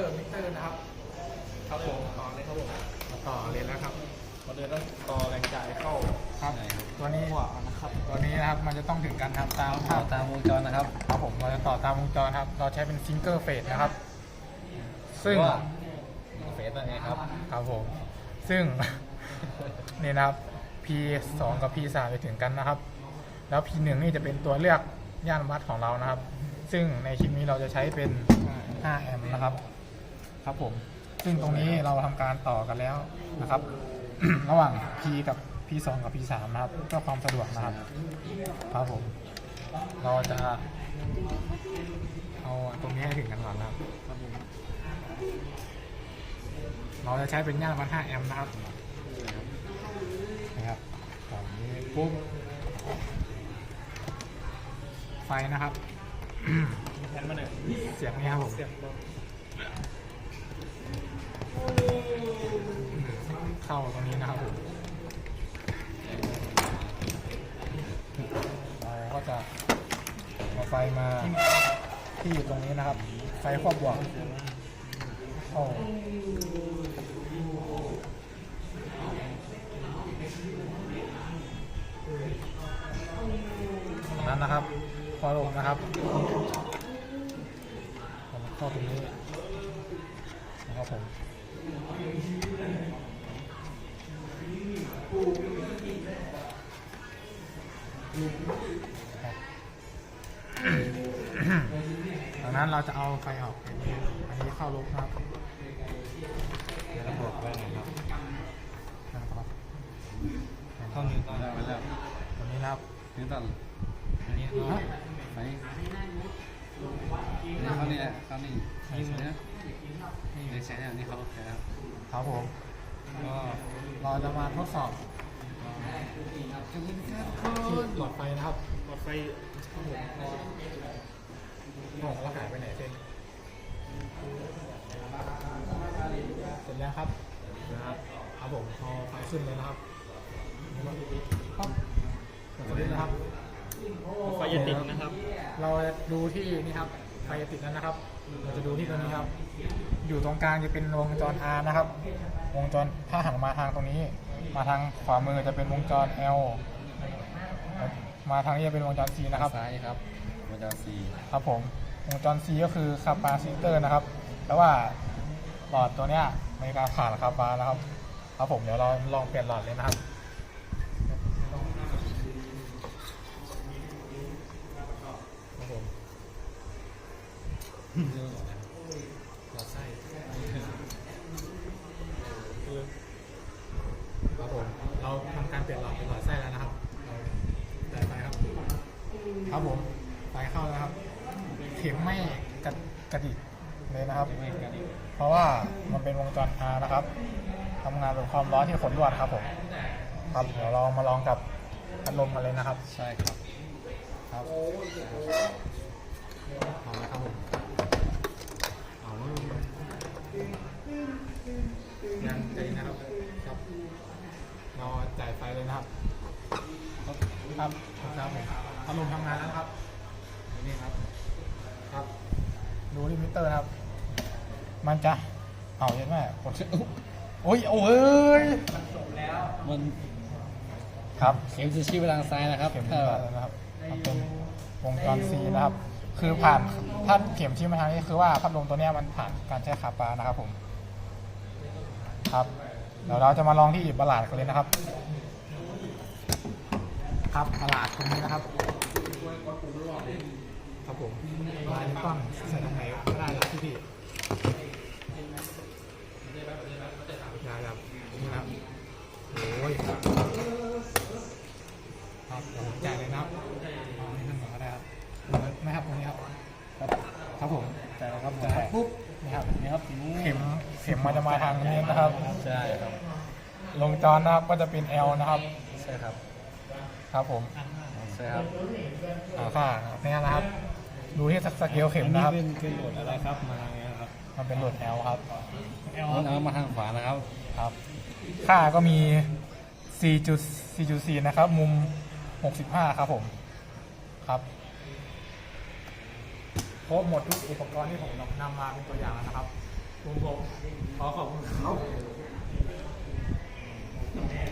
อร์มิเตอร์นะครับครับผมต่อเลยครับผมมาต่อเลยแล้วครับเราเดินต้องต่อแรงจ่ายเข้าครับตัวนี้หัวนะครับตัวนี้นะครับมันจะต้องถึงการทำตามต่อตามวงจรนะครับครับผมเราจะต่อตามวงจรครับ เราใช้เป็นซิงเกิลเฟสนะครับ ซึ่งเฟสนั่นเอครับครับผมซึ่งนี่นะครับ P 2กับ P 3ไปถึงกันนะครับ แล้ว P 1นี่จะเป็นตัวเลือกย่านวัดของเรานะครับ ซึ่งในคลิปนี้เราจะใช้เป็น 5 แอมป์นะครับ ครับผม ซึ่งตรงนี้เราทำการต่อกันแล้วนะครับ ระหว่าง P กับ P2 กับ P3 นะครับเพื่อความสะดวกนะครับ ครับผม เราจะเอาตรงนี้ให้ถึงกันก่อนนะครับ ครับผมเราจะใช้เป็นย่านวัด5แอมป์นะครับ นะครับตอนนี้ปุ๊บ ไฟนะครับ แทนมาหนึ่งเสียงนี้ครับผม เสียบลง เข้าตรงนี้นะครับผมเราก็จะเอาไฟมาที่อยู่ตรงนี้นะครับ ไฟครอบบวกเข้าตรงนั้นนะครับ พอลงนะครับเข้าตรงนี้นะครับผม ดังนั้นเราจะเอาไฟออกอันนี้อันนี้เข้าลบครับเดี๋ยวเราบอกไว้หน่อยครับนะครับเข้านิ้วตอนแรกไปแล้วตัวนี้ครับนิ้วตอนอันนี้ก็ไปนี่เข้านี่แหละเขานี่ยิงเลยนะนี่ในแชนนี่เขาแค่ครับครับผม ก็เราจะมาทดสอบที่หลอดไฟนะครับ หลอดไฟครับผมโอ้แล้วหายไปไหนเส้นเสร็จแล้วครับนะครับครับผมเอาไฟขึ้นเลยนะครับปั๊บกดสวิตช์นะครับไฟจะติดนะครับ เราจะดูที่นี่ครับไฟจะติดแล้วนะครับ เราจะดูที่ตัวนี้ครับ อยู่ตรงกลางจะเป็นวงจร R นะครับ วงจรถ้าหันมาทางตรงนี้ มาทางขวามือจะเป็นวงจร L มาทางนี้จะเป็นวงจร C นะครับซ้ายครับวงจรสี่ครับผม วงจร C ก็คือคาปาซิเตอร์นะครับ แล้วว่าหลอดตัวเนี้ยในการผ่านคาปานะครับ ครับผมเดี๋ยวเราลองเปลี่ยนหลอดเลยนะครับครับ หลอดไส้ครับผม เราทำการเปลี่ยนหลอดเป็นหลอดไส้แล้วนะครับเราได้ไฟครับ ครับผมไฟเข้าแล้วครับ เข็มไม่กระกระดิกเลยนะครับ เพราะว่ามันเป็นวงจร R นะครับทำงานแบบความร้อนที่ขนลวดครับผม ครับ เดี๋ยวเรามาลองกับพัดลมกันเลยนะครับ ใช่ครับ ครับ ครับครับครับผมพัดลมทำงานแล้วนะครับนี่ครับ ครับ ดูลิมิเตอร์นะครับ มันจะเอาเยอะแม่กดอุ๊ยโอ้ยโอ้ยมันครับเข็มจะชี้ไปทางซ้ายนะครับเข็มถ้าผ่านแล้วนะครับมันเป็นวงจร C นะครับ คือผ่านถ้าเข็มชี้มาทางนี้คือว่าพัดลมตัวเนี้ยมันผ่านการใช้คาปานะครับผม ครับเดี๋ยวเราจะมาลองที่บลาดกันเลยนะครับ ครับบลาดตรงนี้นะครับครับผมบลาดนี้ต้องใส่ตรงไหนก็ได้ครับพี่พี่ยาครับนี่นะครับโอ้ยครับเดี๋ยวผมจ่ายเลยนะครับเอาให้ท่านก่อนก็ได้ครับไม่ครับตรงนี้ครับครับครับผมจ่ายแล้วครับจ่ายปุ๊บนี่ครับนี่ครับเข็มเข็มมันจะมาทางนี้นะครับใช่ครับลงจอนะครับก็จะเป็น L นะครับใช่ครับ ครับผมใช่ครับอ่าค่ะนี่นะครับ ดูที่สเกลเข็มนะครับเป็นเป็นโหลดอะไรครับมาทางนี้ครับมันเป็นโหลด L ครับ มันเอามาทางขวานะครับ ครับ ค่าก็มี 4.4.4 นะครับ มุม 65 ครับผม ครับครบหมดทุกอุปกรณ์ที่ผมนำมาเป็นตัวอย่างแล้วนะครับผมผมขอขอบคุณครับ